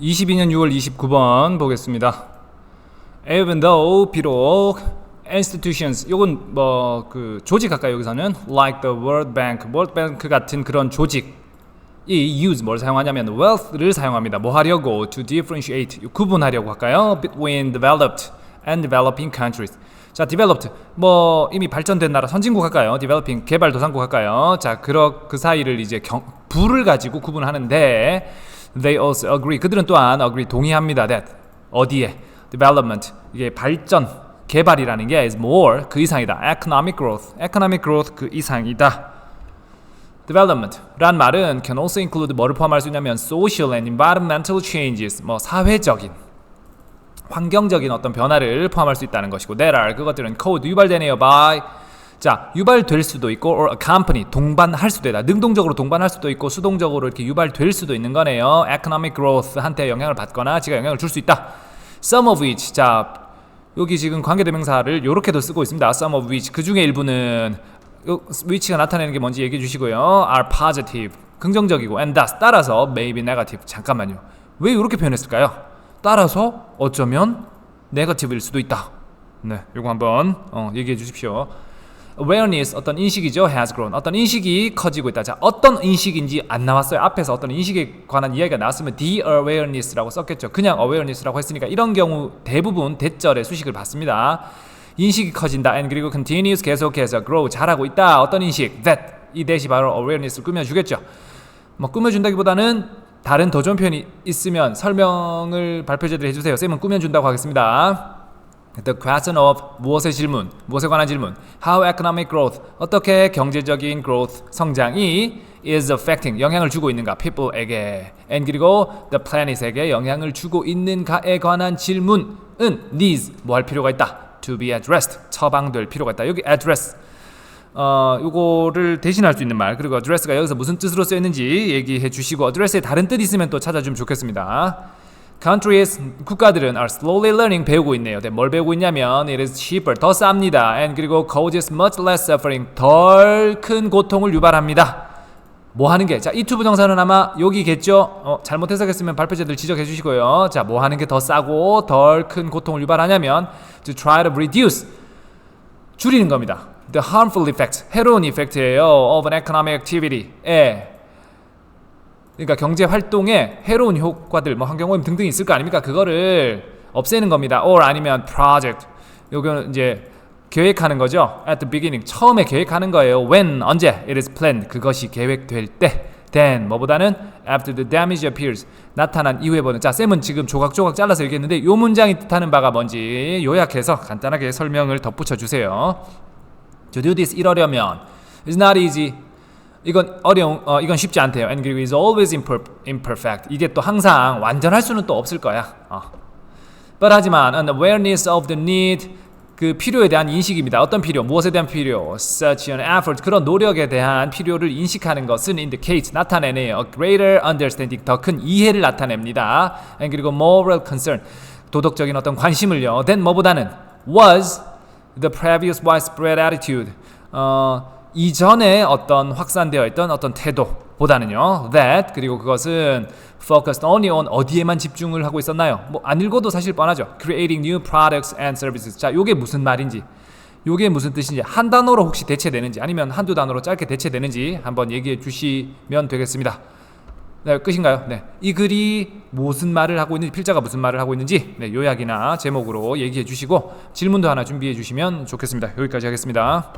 22년 6월 29번 보겠습니다. Even though 비록 institutions 요건 뭐 그 조직 할까요 여기서는 like the World Bank, World Bank 같은 그런 조직 이 use 뭘 사용하냐면 wealth를 사용합니다. 뭐 하려고 to differentiate 구분하려고 할까요? between developed and developing countries. 자, developed 뭐 이미 발전된 나라 선진국 할까요? developing 개발도상국 할까요? 자, 그러 그 사이를 이제 경, 부를 가지고 구분하는데 they also agree 그들은 또한 agree 동의합니다. that 어디에 development 이게 발전 개발이라는 게 is more 그 이상이다. economic growth economic growth 그 이상이다. development란 말은 can also include 뭐를 포함할 수 있냐면 social and environmental changes 뭐 사회적인 환경적인 어떤 변화를 포함할 수 있다는 것이고 that are 그것들은 code 유발되네요 by 자 유발될 수도 있고 or accompany 동반할 수도 있다. 능동적으로 동반할 수도 있고 수동적으로 이렇게 유발될 수도 있는 거네요. Economic growth 한테 영향을 받거나 지가 영향을 줄 수 있다. Some of which 자 여기 지금 관계대명사를 요렇게도 쓰고 있습니다. Some of which. 그 중에 일부는 요 which가 나타내는 게 뭔지 얘기해 주시고요. Are positive. 긍정적이고. And thus 따라서 maybe negative. 잠깐만요. 왜 이렇게 표현했을까요? 따라서 어쩌면 네거티브일 수도 있다. 네, 요거 한번 어, 얘기해 주십시오. Awareness 어떤 인식이죠 has grown 어떤 인식이 커지고 있다. 자, 어떤 인식인지 안 나왔어요. 앞에서 어떤 인식에 관한 이야기가 나왔으면 the awareness라고 썼겠죠. 그냥 awareness라고 했으니까 이런 경우 대부분 대절의 수식을 받습니다. 인식이 커진다 and 그리고 continues 계속해서 grow 잘하고 있다. 어떤 인식 that 이 대시 바로 awareness를 꾸며주겠죠. 뭐 꾸며준다기보다는 다른 더 좋은 표현이 있으면 설명을 발표자들 해주세요. 쌤은 꾸며준다고 하겠습니다. The question of 무엇의 질문, 무엇에 관한 질문. How economic growth 어떻게 경제적인 growth 성장이 is affecting 영향을 주고 있는가 people에게 and 그리고 the planet에게 영향을 주고 있는가에 관한 질문은 needs 뭐 할 필요가 있다 to be addressed 처방될 필요가 있다. 여기 address 어, 요거를 대신할 수 있는 말 그리고 address가 여기서 무슨 뜻으로 쓰였는지 얘기해 주시고 address에 다른 뜻 있으면 또 찾아주면 좋겠습니다. Countries 국가들은 are slowly learning 배우고 있네요. 네, 뭘 배우고 있냐면 it is cheaper 더 쌉니다. and 그리고 causes much less suffering 덜 큰 고통을 유발합니다. 뭐 하는 게? 자, 이 투부 정사는 아마 여기겠죠? 어, 잘못 해석했으면 발표자들 지적해 주시고요. 자, 뭐 하는 게 더 싸고 덜 큰 고통을 유발하냐면 to try to reduce 줄이는 겁니다. The harmful effects, 해로운 이펙트예요. of an economic activity. 예. 그러니까 경제 활동에 해로운 효과들, 뭐 환경오염 등등 있을 거 아닙니까? 그거를 없애는 겁니다. or 아니면 project. 요거는 이제 계획하는 거죠. At the beginning 처음에 계획하는 거예요. When 언제 it is planned 그것이 계획될 때. Then 뭐보다는 after the damage appears 나타난 이후에 보는 자 쌤은 지금 조각조각 잘라서 얘기했는데 요 문장이 뜻하는 바가 뭔지 요약해서 간단하게 설명을 덧붙여 주세요. To do this 이러려면 it's not easy. 이건 어려운 어, 이건 쉽지 않대요. And 그리고 is always imper, imperfect. 이게 또 항상 완전할 수는 또 없을 거야. 어. But 하지만 an awareness of the need 그 필요에 대한 인식입니다. 어떤 필요, 무엇에 대한 필요, such an effort 그런 노력에 대한 필요를 인식하는 것은 indicate 나타내네요. A greater understanding 더 큰 이해를 나타냅니다. And 그리고 moral concern 도덕적인 어떤 관심을요. then 뭐보다는 was the previous widespread attitude 어, 이전에 어떤 확산되어 있던 어떤 태도보다는요 that 그리고 그것은 focused only on 어디에만 집중을 하고 있었나요? 뭐 안 읽어도 사실 뻔하죠. creating new products and services. 자, 요게 무슨 말인지, 요게 무슨 뜻인지 한 단어로 혹시 대체되는지 아니면 한두 단어로 짧게 대체되는지 한번 얘기해 주시면 되겠습니다. 네, 끝인가요? 네. 이 글이 무슨 말을 하고 있는지, 필자가 무슨 말을 하고 있는지, 네, 요약이나 제목으로 얘기해 주시고, 질문도 하나 준비해 주시면 좋겠습니다. 여기까지 하겠습니다.